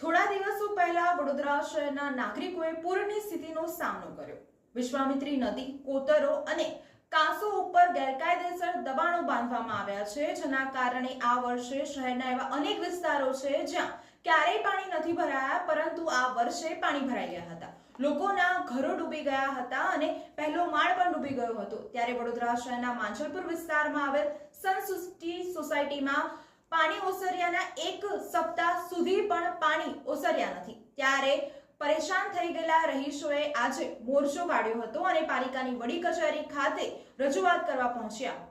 થોડા દિવસો પહેલા વડોદરા શહેરના નાગરિકોએ પૂરની સ્થિતિનો સામનો કર્યો. વિશ્વામિત્રી નદી, કોતરો અને કાંસો ઉપર ગેરકાયદેસર દબાણો બાંધવામાં આવ્યા છે, જેના કારણે આ વર્ષે શહેરના એવા અનેક વિસ્તારો છે જ્યાં ક્યારેય પાણી નથી ભરાયા, પરંતુ આ વર્ષે પાણી ભરાઈ ગયા હતા. લોકોના ઘરો ડૂબી ગયા હતા અને પહેલો માળ પણ ડૂબી ગયો હતો. ત્યારે વડોદરા શહેરના માંજલપુર વિસ્તારમાં આવેલ સનસૃષ્ટિ સોસાયટીમાં પાણી ઓસર્યાના એક સપ્તાહ સુધી પણ પાણી ઓસર્યા નથી. ત્યારે પરેશાન થઈ ગયેલા રહીશોએ આજે મોરચો કાઢ્યો હતો અને પાલિકાની વડી કચેરી ખાતે રજૂઆત કરવા પહોંચ્યા.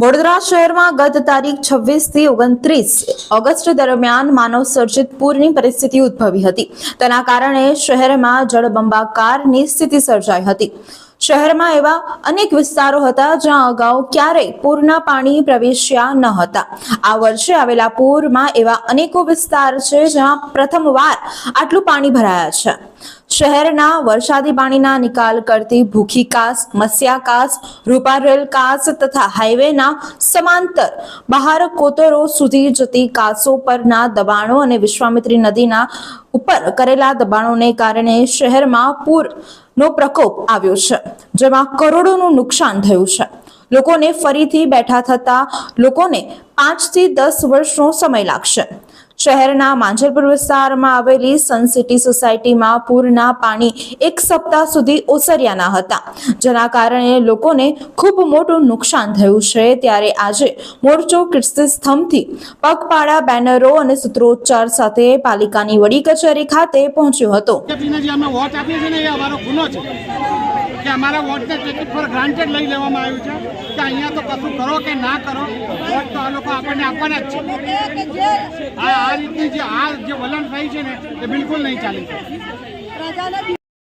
વડોદરા શહેરમાં ગત તારીખ છવ્વીસથી ઓગણત્રીસ ઓગસ્ટ દરમિયાન માનવ સર્જિત પૂરની પરિસ્થિતિ ઉદ્ભવી હતી. તેના કારણે શહેરમાં જળબંબાકારની સ્થિતિ સર્જાઈ હતી. શહેરમાં એવા અનેક વિસ્તારો હતા જ્યાં અગાઉ ક્યારેય પૂરના પાણી પ્રવેશ્યા ન હતા. આ વર્ષે આવેલા પૂરમાં એવા અનેકો વિસ્તાર છે જ્યાં પ્રથમવાર આટલું પાણી ભરાયા છે. શહેરના વરસાદી પાણીના નિકાલ કરતી ભૂખી કાસ, મસ્યા કાસ, રૂપારેલ કાસ તથા હાઈવેના સમાંતર બહાર કોતરો સુધી જતી કાસો પરના દબાણો અને વિશ્વામિત્રી નદીના ઉપર કરેલા દબાણોને કારણે શહેરમાં પૂરનો પ્રકોપ આવ્યો છે, જેમાં કરોડોનું નુકસાન થયું છે. લોકોને ફરીથી બેઠા થતા લોકોને પાંચથી દસ વર્ષનો સમય લાગશે. શહેરના માંજલપુર વિસ્તારમાં આવેલી સન સિટી સોસાયટીમાં પૂરના પાણી એક સપ્તાહ સુધી ઓસર્યાના હતા. જેના કારણે લોકોને ખૂબ મોટું નુકસાન થયું છે. ત્યારે આજે મોરચો કીર્તિસ્તંભથી પગપાળા બેનરો અને સૂત્રોચ્ચાર સાથે પાલિકાની વડી કચેરી ખાતે પહોંચ્યો હતો. કે અમારા વોટને ટિકિટ પર ગ્રાન્ટેડ લઈ લેવામાં આવ્યું છે કે અહીંયા તો કશું કરો કે ના કરો, વોટ તો આ લોકો આપણને આપવાના જ છે. આ આ રીતની જે આ જે વલણ થઈ છે ને, એ બિલકુલ નહીં ચાલી